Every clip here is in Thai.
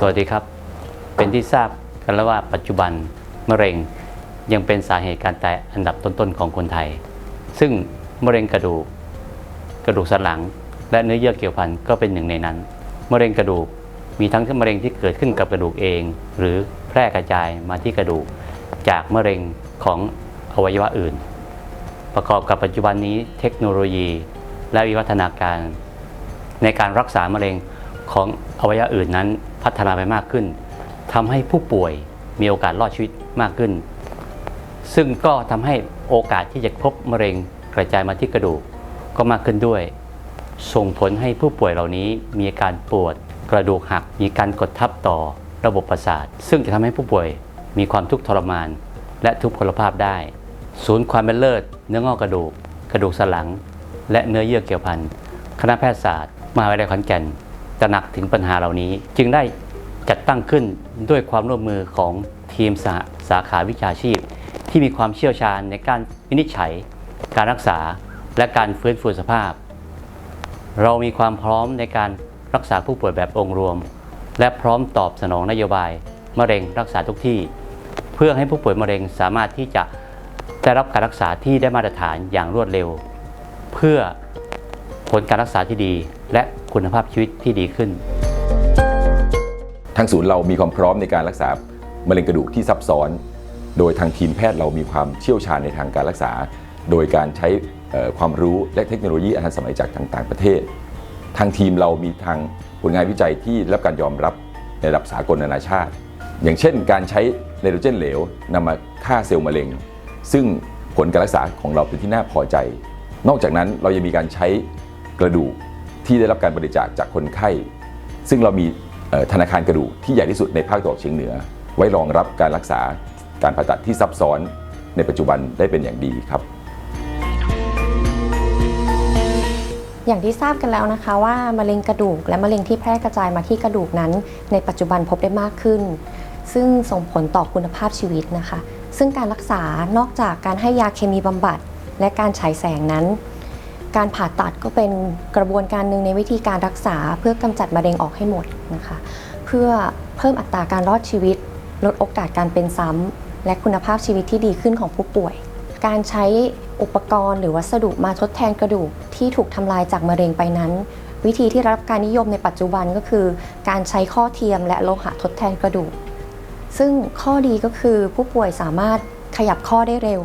สวัสดีครับ เป็นที่ทราบกันแล้วว่าปัจจุบันมะเร็งยังเป็นสาเหตุการตายอันดับต้นๆของคนไทย ซึ่งมะเร็งกระดูก กระดูกสันหลัง และเนื้อเยื่อเกี่ยวพันก็เป็นหนึ่งในนั้น มะเร็งกระดูกมีทั้งมะเร็งที่เกิดขึ้นกับกระดูกเอง หรือแพร่กระจายมาที่กระดูก จากมะเร็งของอวัยวะอื่น ประกอบกับปัจจุบันนี้เทคโนโลยี และวิวัฒนาการ ในการรักษามะเร็ง ของอวัยวะอื่นนั้นพัฒนาไปมากขึ้นทำให้ผู้ป่วยมีโอกาสรอดชีวิตมากขึ้น ซึ่งก็ทำให้โอกาสที่จะพบมะเร็งกระจายมาที่กระดูกก็มากขึ้นด้วย ส่งผลให้ผู้ป่วยเหล่านี้มีอาการปวดกระดูกหัก มีการกดทับต่อระบบประสาท ซึ่งจะทำให้ผู้ป่วยมีความทุกข์ทรมาน และทุพพลภาพได้ ศูนย์ความเป็นเลิศ เนื้องอกกระดูก กระดูกสันหลัง และเนื้อเยื่อเกี่ยวพันคณะแพทยศาสตร์ มหาวิทยาลัยขอนแก่น ตระหนักถึงปัญหาเหล่านี้ จึงได้จัดตั้งขึ้นด้วยความร่วมมือของทีมสาสาขาวิชาชีพ ที่มีความเชี่ยวชาญในการวินิจฉัย การรักษาและการฟื้นฟูสภาพ เรามีความพร้อมในการรักษาผู้ป่วยแบบองค์รวม และพร้อมตอบสนองนโยบาย มะเร็งรักษาทุกที่ เพื่อให้ผู้ป่วยมะเร็งสามารถที่จะได้รับการรักษาที่ได้มาตรฐานอย่างรวดเร็ว เพื่อผลการรักษาที่ดีและ คุณภาพชีวิตที่ดีขึ้น ทางศูนย์เรามีความพร้อมในการรักษามะเร็งกระดูกที่ซับซ้อน โดยทางทีมแพทย์เรามีความเชี่ยวชาญในทางการรักษา โดยการใช้ความรู้และเทคโนโลยีอันทันสมัยจากต่างประเทศ ทางทีมเรามีทางผลงานวิจัยที่รับการยอมรับในระดับสากลนานาชาติ อย่างเช่น การใช้ไนโตรเจนเหลวนำมาฆ่าเซลล์มะเร็ง ซึ่งผลการรักษาของเราเป็นที่น่าพอใจ นอกจากนั้นเรายังมีการใช้กระดูก ที่ได้รับการบริจาคจากคนไข้ ซึ่งเรามีธนาคารกระดูกที่ใหญ่ที่สุดในภาคตะวันออกเฉียงเหนือ ไว้รองรับการรักษาการผ่าตัดที่ซับซ้อนในปัจจุบันได้เป็นอย่างดีครับ อย่างที่ทราบกันแล้วนะคะว่ามะเร็งกระดูกและมะเร็งที่แพร่กระจายมาที่กระดูกนั้น ในปัจจุบันพบได้มากขึ้น ซึ่งส่งผลต่อคุณภาพชีวิตนะคะ ซึ่งการรักษานอกจากการให้ยาเคมีบำบัด และการฉายแสงนั้น การผ่าตัดก็เป็นกระบวนการหนึ่งในวิธีการรักษา เพื่อกำจัดมะเร็งออกให้หมดนะคะ เพื่อเพิ่มอัตราการรอดชีวิต ลดโอกาสการเป็นซ้ำและคุณภาพชีวิตที่ดีขึ้นของผู้ป่วย การใช้อุปกรณ์หรือวัสดุมาทดแทนกระดูกที่ถูกทำลายจากมะเร็งไปนั้น วิธีที่รับการนิยมในปัจจุบันก็คือ การใช้ข้อเทียมและโลหะทดแทนกระดูก ซึ่งข้อดีก็คือผู้ป่วยสามารถขยับข้อได้เร็ว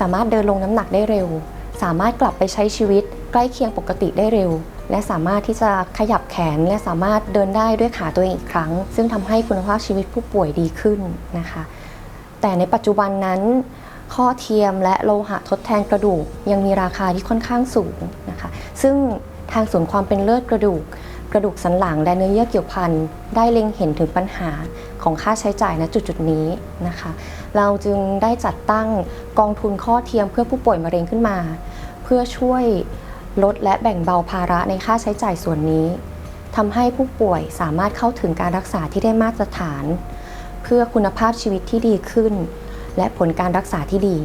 สามารถเดินลงน้ำหนักได้เร็ว สามารถกลับไปใช้ชีวิตใกล้เคียงปกติได้เร็ว และสามารถที่จะขยับแขนและสามารถเดินได้ด้วยขาตัวเองอีกครั้ง ซึ่งทำให้คุณภาพชีวิตผู้ป่วยดีขึ้นนะคะ แต่ในปัจจุบันนั้น ข้อเทียมและโลหะทดแทนกระดูกยังมีราคาที่ค่อนข้างสูงนะคะ ซึ่งทางศูนย์ความเป็นเลิศกระดูก กระดูกสันหลังและเนื้อเยื่อเกี่ยวพันได้เล็งเห็นถึงปัญหาของค่าใช้จ่ายณจุดจุดๆนี้นะคะ เราจึงได้จัดตั้งกองทุนข้อเทียมเพื่อผู้ป่วยมะเร็งขึ้นมา เพื่อช่วยลดและแบ่งเบาภาระในค่าใช้จ่ายส่วนนี้ทำให้ผู้ป่วยสามารถเข้าถึงการรักษาที่ได้มาตรฐาน เพื่อคุณภาพชีวิตที่ดีขึ้น และผลการรักษาที่ดี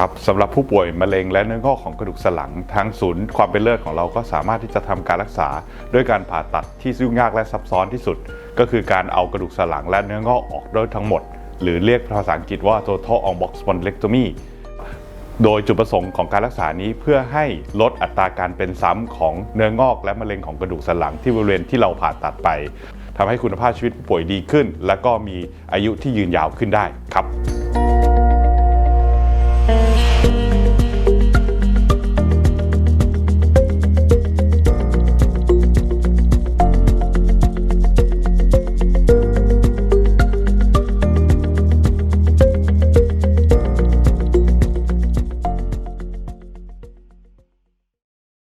ครับสำหรับผู้ป่วยมะเร็งและเนื้องอกของกระดูกสันหลังทางศูนย์ความเป็นเลิศของเราก็สามารถที่จะทำการรักษา ด้วยการผ่าตัดที่ยุ่งยากและซับซ้อนที่สุด ก็คือการเอากระดูกสันหลังและเนื้องอกออกโดยทั้งหมด หรือเรียกภาษาอังกฤษว่า total on box spondylectomy โดยจุดประสงค์ของการรักษานี้เพื่อให้ลดอัตราการเป็นซ้ำของเนื้องอกและมะเร็งของกระดูกสันหลังที่บริเวณที่เราผ่าตัดไปทำให้คุณภาพชีวิตผู้ป่วยดีขึ้น และก็มีอายุที่ยืนยาวขึ้นได้ครับ